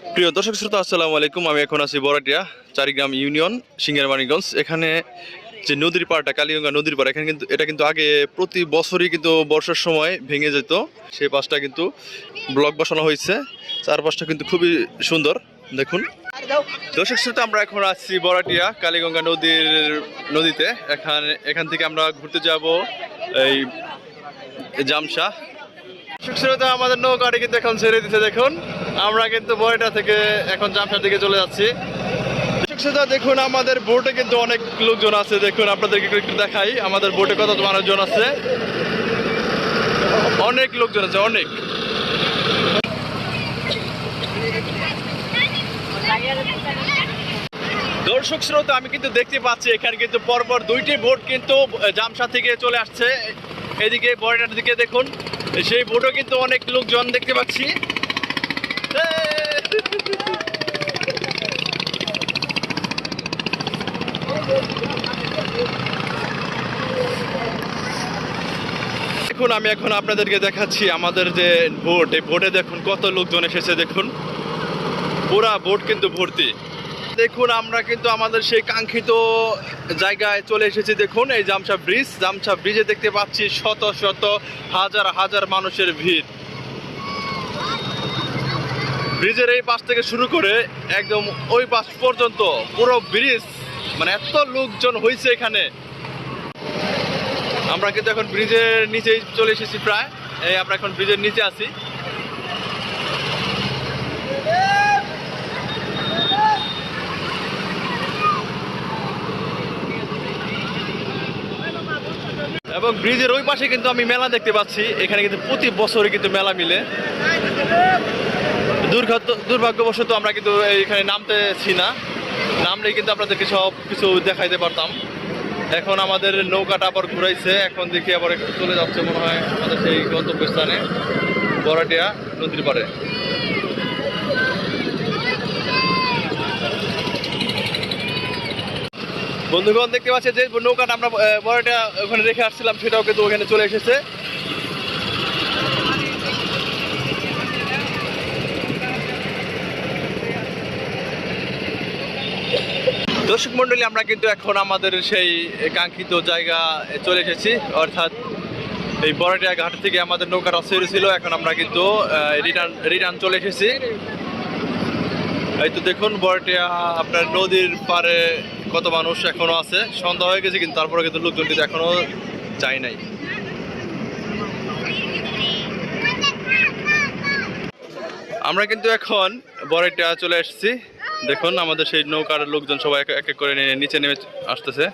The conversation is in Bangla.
প্রিয় দর্শক শ্রোতা, আসসালামু আলাইকুম। আমি এখন আছি বরাটিয়া চারিগ্রাম ইউনিয়ন সিঙ্গের মানিগঞ্জ এখানে যে নদীর পাড়টা, কালীগঙ্গা নদীর পাড়, এখানে কিন্তু এটা কিন্তু আগে প্রতি বছরই কিন্তু বর্ষার সময় ভেঙে যেত। সেই পাশটা কিন্তু ব্লক বসানো হয়েছে। চারপাশটা কিন্তু খুবই সুন্দর, দেখুন। দর্শক শ্রোতা, আমরা এখন আছি বরাটিয়া কালীগঙ্গা নদীর নদীতে। এখানে এখান থেকে আমরা ঘুরতে যাব এই জামশা। সুশ্রোতা আমাদের নৌকাটি কিন্তু এখন ছেড়ে দিতে দেখুন। আমরা কিন্তু বয়টা থেকে এখন জামশার দিকে চলে যাচ্ছি। দেখুন, আমাদের বোটে কিন্তু অনেক লোকজন আছে। দেখুন, আপনাদেরকে একটু একটু দেখাই, আমাদের বোটে কত মানুষজন আছে? অনেক লোকজন আছে, অনেক। দর্শক শ্রোতা, আমি কিন্তু দেখতে পাচ্ছি, এখানে কিন্তু পরপর দুইটি বোট কিন্তু জামসা থেকে চলে আসছে। এদিকে বয়টার দিকে দেখুন, সেই বোটও কিন্তু অনেক লোকজন দেখতে পাচ্ছি। দেখুন, আমি এখন আপনাদেরকে দেখাচ্ছি আমাদের যে ভোট। এই ভোটে দেখুন কত লোকজন এসেছে, দেখুন। পুরা ভোট কিন্তু ভর্তি। দেখুন, আমরা কিন্তু আমাদের সেই কাঙ্ক্ষিত জায়গায় চলে এসেছি, দেখুন, এই জামসা ব্রিজ। জামসা ব্রিজে দেখতে পাচ্ছি শত শত, হাজার হাজার মানুষের ভিড়। ব্রিজের এই পাশ থেকে শুরু করে একদম ওই পাশ পর্যন্ত পুরো ব্রিজ মানে এত লোকজন হয়েছে এখানে। আমরা কিন্তু এখন ব্রিজের নিচেই চলে এসেছি প্রায়। এই আমরা এখন ব্রিজের নিচে আছি। এবং ব্রিজের ওই পাশে কিন্তু আমি মেলা দেখতে পাচ্ছি। এখানে কিন্তু প্রতি বছরই কিন্তু মেলা মিলে। দুর্ভাগ্য দুর্ভাগ্যবশত আমরা কিন্তু এখানে নামতেছি না। নামলেই কিন্তু আপনাদেরকে সব কিছু দেখাইতে পারতাম। এখন আমাদের নৌকাটা আবার ঘুরাইছে, এখন দেখি আবার একটু চলে যাচ্ছে মনে হয় আমাদের সেই গন্তব্যস্থানে, বরাটিয়া নদীর পাড়ে। বন্ধুগণ, দেখতে পাচ্ছে যে নৌকাটা আমরা বড়টা ওখানে রেখে আসছিলাম, সেটাও কিন্তু ওখানে চলে এসেছে। দর্শক মন্ডলী আমরা কিন্তু এখন আমাদের সেই কাঙ্ক্ষিত জায়গা চলে এসেছি। অর্থাৎ এই বড়টিয়া ঘাট থেকে আমাদের নৌকাটা ছেড়ে ছিল। এখন আমরা কিন্তু রিটার্ন রিটার্ন চলে এসেছি। এই তো দেখুন, বড়টিয়া, আপনার নদীর পারে কত মানুষ এখনও আছে। সন্ধ্যা হয়ে গেছে, কিন্তু তারপরে কিন্তু লোকজন কিন্তু এখনও যায় নাই। আমরা কিন্তু এখন বড়টিয়া চলে এসেছি। দেখুন আমাদের সেই নৌকার লোকজন সবাই এক এক করে নিচে নেমে আসতেছে।